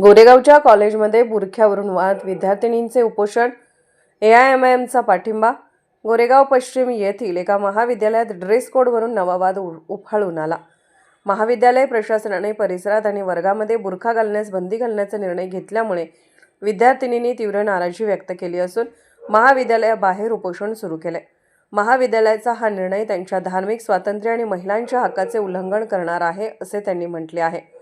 गोरेगावच्या कॉलेजमध्ये बुरख्यावरून वाद विद्यार्थिनींचे उपोषण A I M I M पाठिंबा गोरेगाव पश्चिम येथील एका महाविद्यालयात ड्रेस कोडवरून नवा वाद उ- उफाळून आला. महाविद्यालय प्रशासनाने परिसरात आणि वर्गामध्ये बुरखा घालण्यास बंदी घालण्याचा निर्णय घेतल्यामुळे विद्यार्थिनींनी तीव्र नाराजी व्यक्त केली असून महाविद्यालयाबाहेर उपोषण सुरू केले. महाविद्यालयाचा हा निर्णय त्यांच्या धार्मिक स्वातंत्र्य आणि महिलांच्या हक्काचे उल्लंघन करणार आहे असे त्यांनी म्हटले आहे.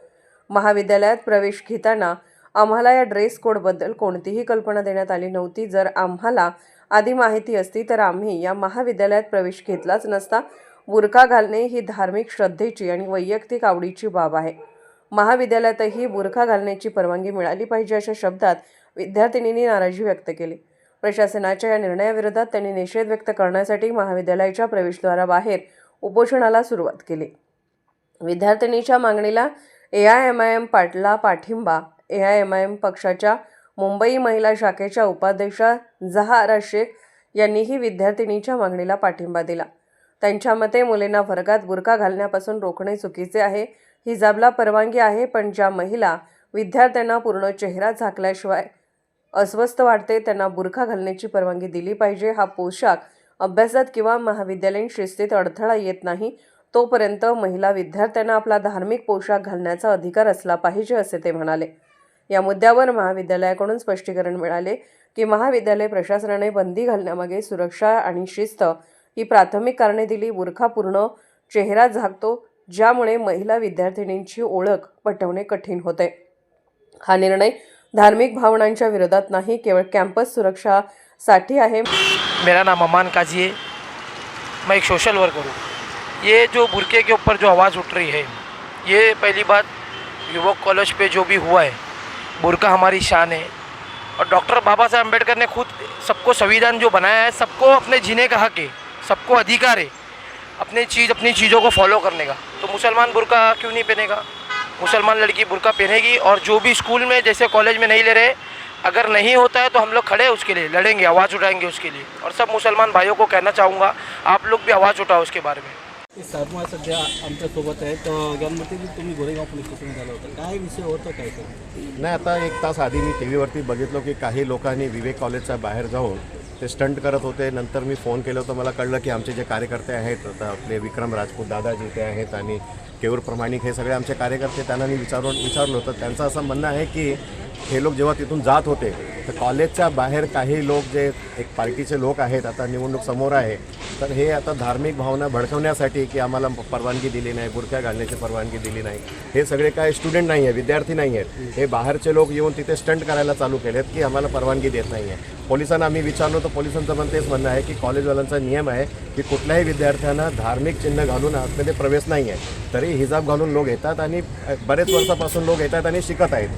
महाविद्यालयात प्रवेश घेताना आम्हाला या ड्रेस कोडबद्दल कोणतीही कल्पना देण्यात आली नव्हती. जर आम्हाला आधी माहिती असती तर आम्ही या महाविद्यालयात प्रवेश घेतलाच नसता. बुरखा घालणे ही धार्मिक श्रद्धेची आणि वैयक्तिक आवडीची बाब आहे. महाविद्यालयातही बुरखा घालण्याची परवानगी मिळाली पाहिजे अशा शब्दात विद्यार्थिनींनी नाराजी व्यक्त केली. प्रशासनाच्या या निर्णयाविरोधात त्यांनी निषेध व्यक्त करण्यासाठी महाविद्यालयाच्या प्रवेशद्वाराबाहेर उपोषणाला सुरुवात केली. विद्यार्थिनीच्या मागणीला A I M I M पाटला पाठिंबा A I M I M पक्षाच्या मुंबई महिला शाखेच्या उपाध्यक्षा जहारा शेख यांनीही विद्यार्थिनीच्या मागणीला पाठिंबा दिला. त्यांच्या मते मुलींना वर्गात बुरका घालण्यापासून रोखणे चुकीचे आहे हिजाबला परवानगी आहे पण ज्या महिला विद्यार्थ्यांना पूर्ण चेहरा झाकल्याशिवाय अस्वस्थ वाटते त्यांना बुरखा घालण्याची परवानगी दिली पाहिजे. हा पोशाख अभ्यासात किंवा महाविद्यालयीन शिस्तीत अडथळा येत नाही तोपर्यंत महिला विद्यार्थ्यांना आपला धार्मिक पोशाख घालण्याचा अधिकार असला पाहिजे असे ते म्हणाले. या मुद्द्यावर महाविद्यालयाकडून स्पष्टीकरण मिळाले की महाविद्यालय प्रशासनाने बंदी घालण्यामागे सुरक्षा आणि शिस्त ही प्राथमिक कारणे दिली. बुरखा पूर्ण चेहरा झाकतो ज्यामुळे महिला विद्यार्थिनींची ओळख पटवणे कठीण होते. हा निर्णय धार्मिक भावनांच्या विरोधात नाही केवळ कॅम्पस सुरक्षासाठी आहे. मेरा नाम अमान काजी है मैं एक सोशल वर्कर हूँ. ये जो बुरके के ऊपर जो आवाज़ उठ रही है, ये पहली बात युवक कॉलेज पे जो भी हुआ है, बुरका हमारी शान है। और डॉक्टर बाबा साहब अंबेडकर ने खुद सबको संविधान जो बनाया है, सबको अपने जीने का हक है, सबको अधिकार है, अपनी चीज़, अपनी चीज़ों को फॉलो करने का। तो मुसलमान बुरका क्यों नहीं पहनेगा? मुसलमान लड़की बुरका पहनेगी और जो भी स्कूल में, जैसे कॉलेज में नहीं ले रहे, अगर नहीं होता है तो हम लोग खड़े उसके लिए, लड़ेंगे, आवाज़ उठाएँगे उसके लिए। और सब मुसलमान भाइयों को कहना चाहूँगा, आप लोग भी आवाज़ उठाओ उसके बारे में। सरमा सध्या आमच्यासोबत आहे तर तुम्ही गोरेगाव पोलीस स्टेशन झालं होतं. काय विषय होतं काय नाही आता एक तास आधी मी टी व्हीवरती बघितलो की काही लोकांनी विवेक कॉलेजच्या बाहेर जाऊन ते स्टंट करत होते. नंतर मी फोन केलं होतं. मला कळलं की आमचे जे कार्यकर्ते आहेत आता आपले विक्रम राजपूत दादाजी ते आहेत आणि केऊर प्रमाणिक हे सगळे आमचे कार्यकर्ते त्यांना मी विचारून विचारलं होतं. त्यांचं असं म्हणणं आहे की हे लोक जेव्हा तिथून जात होते तर कॉलेजच्या बाहेर काही लोक जे एक पार्टीचे लोक आहेत आता निवडणूक समोर आहे तर हे आता धार्मिक भावना भडकवण्यासाठी की आम्हाला परवानगी दिली नाही बुरख्या घालण्याची परवानगी दिली नाही. हे सगळे काय स्टुडंट नाही आहे विद्यार्थी नाही आहेत. हे बाहेरचे लोक येऊन तिथे स्टंट करायला चालू केलेत की आम्हाला परवानगी देत नाही आहे. पोलिसांना आम्ही विचारलो तर पोलिसांचं पण तेच म्हणणं आहे की कॉलेजवाल्यांचा नियम आहे की कुठल्याही विद्यार्थ्यांना धार्मिक चिन्ह घालून आतमध्ये प्रवेश नाही आहे. तरी हिजाब घालून लोक येतात आणि बरेच वर्षापासून लोक येतात आणि शिकत आहेत.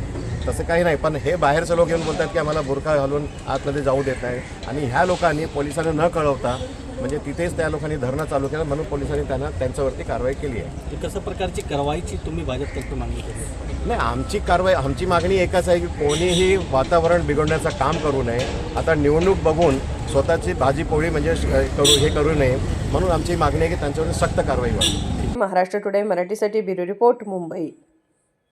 तसं काही नाही पण हे बाहेरचे लोक येऊन बोलतात की आम्हाला बुरखा घालून आतमध्ये जाऊ देत नाही. आणि ह्या लोकांनी पोलिसांना न कळवता म्हणजे तिथेच त्या लोकांनी धरणं चालू केलं म्हणून पोलिसांनी त्यांना त्यांच्यावरती कारवाई केली आहे. ही कसं प्रकारची कारवाईची तुम्ही भाजपतर्फे मागणी केली नाही आमची कारवाई आमची मागणी एकच आहे की कोणीही वातावरण बिघडण्याचं काम करू नये. आता निवडणूक बघून स्वतःची भाजी पोळी म्हणजे करू हे करू नये. म्हणून आमची मागणी आहे की त्यांच्यावर सक्त कारवाई व्हावी. महाराष्ट्र टुडे मराठीसाठी ब्युरो रिपोर्ट मुंबई.